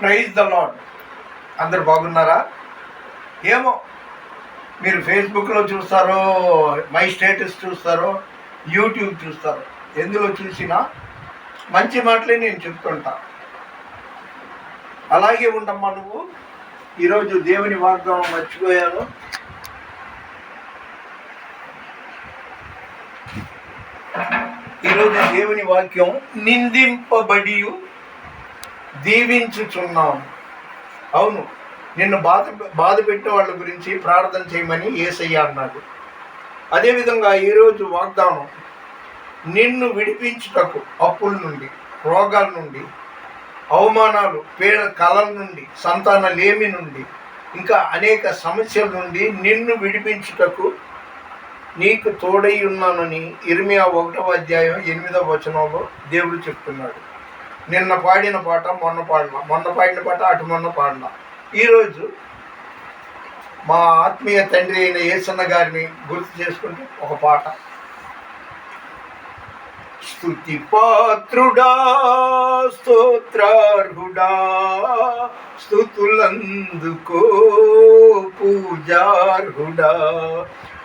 Praise the lord అందరు బాగున్నారా? ఏమో మీరు ఫేస్బుక్లో చూస్తారో మై స్టేటస్ చూస్తారో యూట్యూబ్ చూస్తారో ఎందులో చూసినా మంచి మాటలే నేను చెప్తుంటా. అలాగే ఉండమ్మా నువ్వు. ఈరోజు దేవుని వాగ్దానం మర్చిపోయాను. ఈరోజు దేవుని వాక్యం నిందింపబడి దీవించుచున్నాం. అవును నిన్ను బాధ బాధ పెట్టే వాళ్ళ గురించి ప్రార్థన చేయమని ఏసయ్య అన్నాడు. అదేవిధంగా ఈరోజు వాగ్దానం నిన్ను విడిపించుటకు అప్పుల నుండి రోగాల నుండి అవమానాలు పేద కళల నుండి సంతాన లేమి నుండి ఇంకా అనేక సమస్యల నుండి నిన్ను విడిపించుటకు నీకు తోడై ఉన్నానని ఇర్మియా ఒకటవ అధ్యాయం ఎనిమిదవ వచనంలో దేవుడు చెప్తున్నాడు. నిన్న పాడిన పాట మొన్న పాడిన మొన్న పాడిన పాట అటు మొన్న పాడిన. ఈరోజు మా ఆత్మీయ తండ్రి అయిన ఏసన్న గారిని గుర్తు చేసుకుంటూ ఒక పాట. స్తుతి పాత్రుడా స్తోత్రార్హుడా స్తుతులందుకో పూజార్హుడా.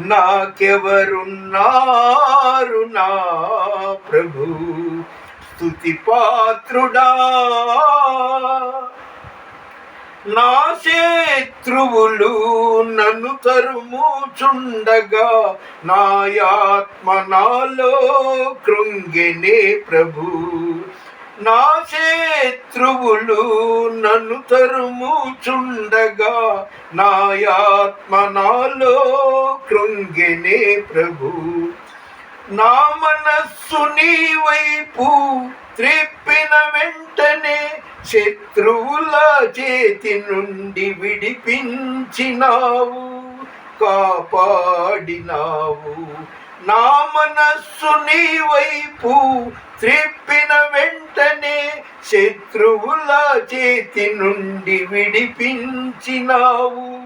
నాకెవరున్నారు నా ప్రభు? స్థుతి పాత్రుడా. నా శత్రువులు నన్ను తరుముచుండగా నాయాత్మ నాలో కృంగినే ప్రభు. నా శత్రువులు నన్ను తరుముచుండగా నాయాత్మ నాలో కృంగినే ప్రభు. నా మనస్సు నీ వైపు త్రిప్పిన వెంటనే శత్రువుల చేతి నుండి విడిపించినావు కాపాడినావు. నా మనస్సు నీ వైపు త్రిప్పిన వెంటనే శత్రువుల చేతి నుండి విడిపించినావు.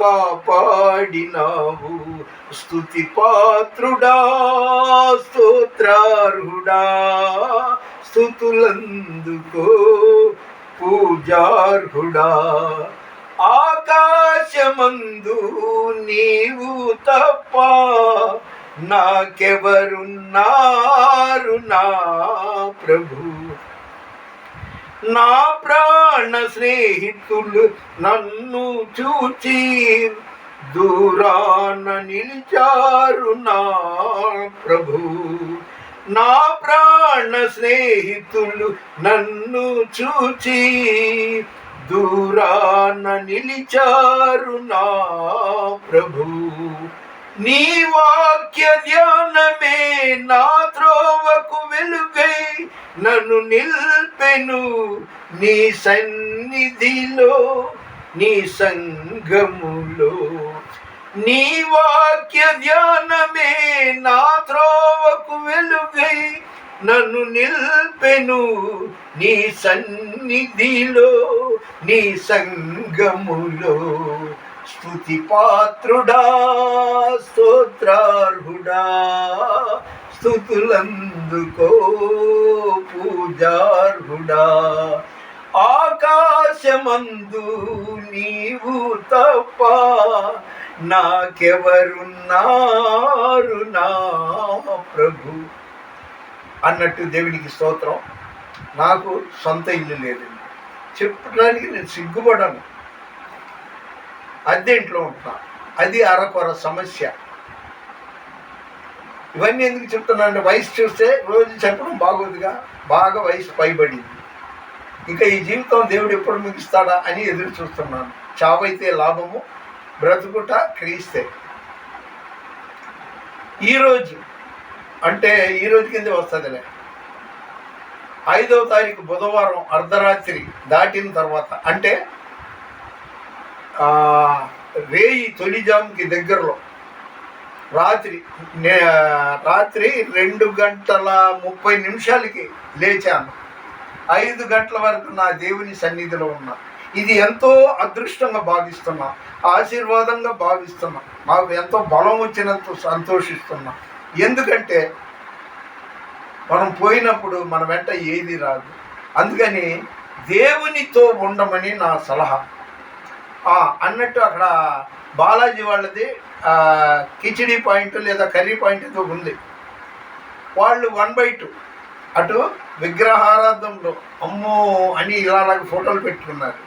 కాపాడినావు. స్తుతి పాత్రుడా స్తోత్రార్హుడా. స్థుతులందుకో పూజార్హుడా. ఆకాశమందు నీవు తప్ప నాకెవరున్నారు నా ప్రభు? నా ప్రాణ స్నేహితులు నన్ను చూచి దూరాన నిలిచారు నా ప్రభు. నా ప్రాణ స్నేహితులు నన్ను చూచి దూరాన నిలిచారు నా ప్రభు. నీ వాక్య ధ్యానమే నా త్రోవకు వెలుగై నన్ను నిల్పెను. నీ సన్నిధిలో నీ సంగములో. నీ వాక్య ధ్యానమే నా త్రోవకు వెలుగై నన్ను నిల్పెను. నీ సన్నిధిలో నీ సంగములో. స్తుతి పాత్రుడా స్తోత్రార్హుడా స్థుతులందుకో పూజార్హుడా. ఆకాశమందు నీవు తప్ప నాకెవరున్నారు నా ప్రభు? అన్నట్టు దేవునికి స్తోత్రం. నాకు సొంత ఇల్లు లేదండి. చెప్పడానికి నేను సిగ్గుపడను. అద్దె ఇంట్లో ఉంటున్నా అది అరకొర సమస్య. ఇవన్నీ ఎందుకు చెప్తున్నానంటే వయసు చూస్తే రోజు చెప్పడం బాగోదుగా బాగా వయసు పైబడింది. ఇంకా ఈ జీవితం దేవుడు ఎప్పుడు ముగిస్తాడా అని ఎదురు చూస్తున్నాను. చావైతే లాభము బ్రతుకుట క్రీస్తే. ఈరోజు అంటే ఈ రోజు కింద వస్తుందిలే. ఐదవ తారీఖు బుధవారం అర్ధరాత్రి దాటిన తర్వాత అంటే వేయి రేయి తొలిజాముకి దగ్గరలో. రాత్రి నే- రాత్రి రెండు గంటల ముప్పై నిమిషాలకి లేచాను. ఐదు గంటల వరకు నా దేవుని సన్నిధిలో ఉన్నా. ఇది ఎంతో అదృష్టంగా భావిస్తున్నా. ఆశీర్వాదంగా భావిస్తున్నా. మాకు ఎంతో బలం వచ్చినంత సంతోషిస్తున్నా. ఎందుకంటే మనం పోయినప్పుడు మన వెంట ఏది రాదు. అందుకని దేవునితో ఉండమని నా సలహా. అన్నట్టు అక్కడ బాలాజీ వాళ్ళది కిచిడీ కిచిడి పాయింట్ లేదా కర్రీ పాయింట్ ఏదో ఉంది. వాళ్ళు వన్ బై టూ అటు విగ్రహారాధంలో అమ్మో అని ఇలాగ ఫోటోలు పెట్టుకున్నారు.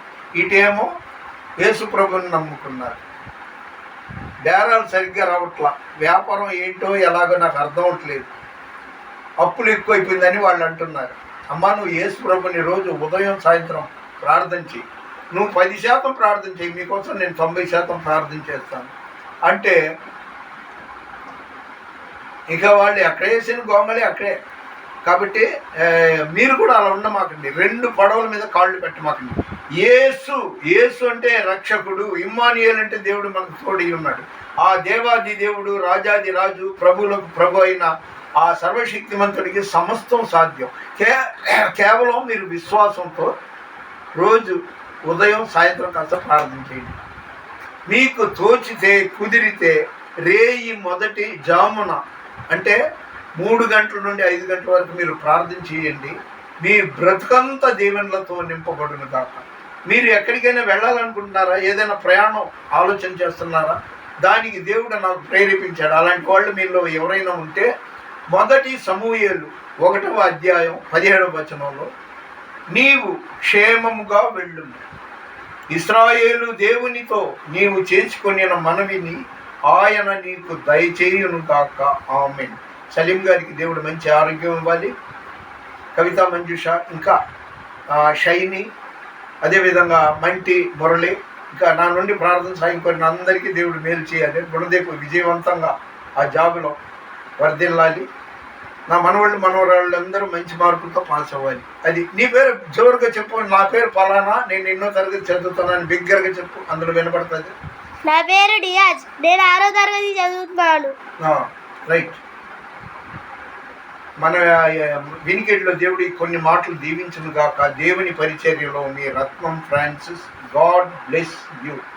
ఇటేమో యేసుప్రభుని నమ్ముకున్నారు. బేరాలు సరిగ్గా రావట్లా వ్యాపారం ఏంటో ఎలాగో నాకు అర్థం అవట్లేదు. అప్పులు ఎక్కువైపోయిందని వాళ్ళు అంటున్నారు. అమ్మ నువ్వు యేసు ప్రభుని రోజు ఉదయం సాయంత్రం ప్రార్థన చెయ్యి. నువ్వు పది శాతం ప్రార్థన చెయ్యి మీకోసం నేను తొంభై శాతం ప్రార్థన చేస్తాను. అంటే ఇక వాళ్ళు ఎక్కడ వేసిన గోంగళి అక్కడే. కాబట్టి మీరు కూడా అలా ఉండమాకండి. రెండు పడవల మీద కాళ్ళు పెట్టమాకండి. యేసు యేసు అంటే రక్షకుడు ఇమ్మానియల్ అంటే దేవుడు మనకు తోడి ఉన్నాడు. ఆ దేవాది దేవుడు రాజాది రాజు ప్రభులకు ప్రభు అయిన ఆ సర్వశక్తిమంతుడికి సమస్తం సాధ్యం. కే కేవలం మీరు విశ్వాసంతో రోజు ఉదయం సాయంత్రం కాస్త ప్రార్థన చేయండి. మీకు తోచితే కుదిరితే రేయి మొదటి జామున అంటే మూడు గంటల నుండి ఐదు గంటల వరకు మీరు ప్రార్థన చేయండి. మీ బ్రతుకంతా దీవెనలతో నింపబడును కాక మీరు ఎక్కడికైనా వెళ్ళాలనుకుంటున్నారా? ఏదైనా ప్రయాణం ఆలోచన చేస్తున్నారా? దానికి దేవుడు నాకు ప్రేరేపించాడు. అలాంటి వాళ్ళు మీలో ఎవరైనా ఉంటే మొదటి సమూహేలు ఒకటవ అధ్యాయం పదిహేడవ వచనంలో నీవు క్షేమముగా వెళ్ళు ఇస్రాయేలు దేవునితో నీవు చేసుకొనిన మనవిని ఆయన నీకు దయచేయును కాక ఆమె సలీం గారికి దేవుడు మంచి ఆరోగ్యం ఇవ్వాలి. కవిత మంజుష ఇంకా షైని అదేవిధంగా మంటి మురళి ఇంకా నా నుండి ప్రార్థన సాయం కోరిన అందరికీ దేవుడు మేలు చేయాలి. గుణదేపు విజయవంతంగా ఆ జాబులో వర్ధిల్లాలి. నా మనవాళ్ళు మనవరాళ్ళు అందరూ మంచి మార్కులతో పాస్ అవ్వాలి అది నీ పేరు జోరుగా చెప్పు నా పేరు పలానా నేను ఎన్నో తరగతి చదువుతున్నాను బిగ్గరగా చెప్పు అందులో వినపడుతుంది? నా పేరు డియాజ్ నేను ఆరో తరగతి చదువుతున్నాను. రైట్. మన వినికిడిలో దేవుడి కొన్ని మాటలు దీవించును గాక దేవుని పరిచర్యలో మీ Ratnam Francis God bless you.